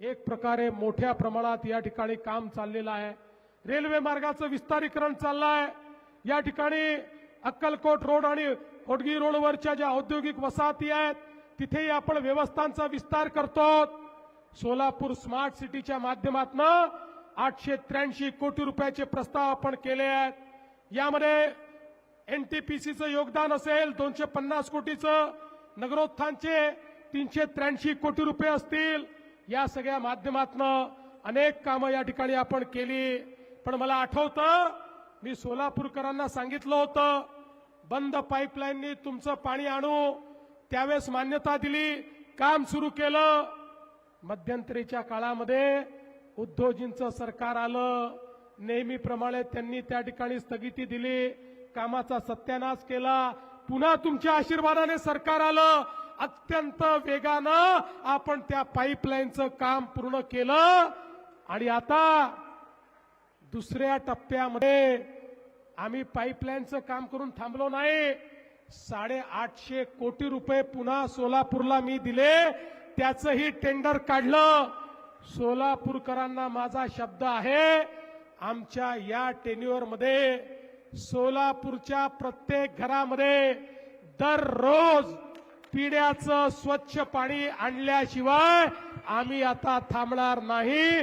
एक प्रकारे मोठ्या प्रमाणात या ठिकाणी काम चाललेलं आहे. रेल्वे मार्गाचं विस्तारीकरण चाललं आहे या ठिकाणी अक्कलकोट रोड आणि होडगी रोडवरच्या ज्या औद्योगिक वसाहती आहेत तिथेही आपण व्यवस्थांचा विस्तार करतो सोलापूर स्मार्ट सिटीच्या माध्यमातून आठशे त्र्याऐंशी कोटी रुपयाचे प्रस्ताव आपण केले आहेत. यामध्ये एनटीपीसीचं योगदान असेल दोनशे पन्नास कोटीचं नगरोत्थानचे तीनशे त्र्याऐंशी कोटी रुपये असतील. या सगळ्या माध्यमातनं अनेक कामं या ठिकाणी आपण केली. पण मला आठवतं मी सोलापूरकरांना सांगितलं होतं बंद पाईपलाईननी तुमचं पाणी आणू. त्यावेळेस मान्यता दिली काम सुरू केलं. मध्यंतरीच्या काळामध्ये उद्धवजींचं सरकार आलं. नेहमीप्रमाणे त्यांनी त्या ठिकाणी स्थगिती दिली. कामाचा सत्यानाश केला. पुन्हा तुमच्या आशीर्वादाने सरकार आलं. अत्यंत वेगानं आपण त्या पाईपलाईनचं काम पूर्ण केलं. आणि आता दुसऱ्या टप्प्यामध्ये आम्ही पाईपलाईनचं काम करून थांबलो नाही. साडेआठशे कोटी रुपये पुन्हा सोलापूरला मी दिले. त्याचंही टेंडर काढलं. सोलापूरकरांना माझा शब्द आहे आमच्या या टेन्युअरमध्ये सोलापूरच्या प्रत्येक घरामध्ये दररोज पिण्याचं स्वच्छ पाणी आणल्याशिवाय आम्ही आता थांबणार नाही.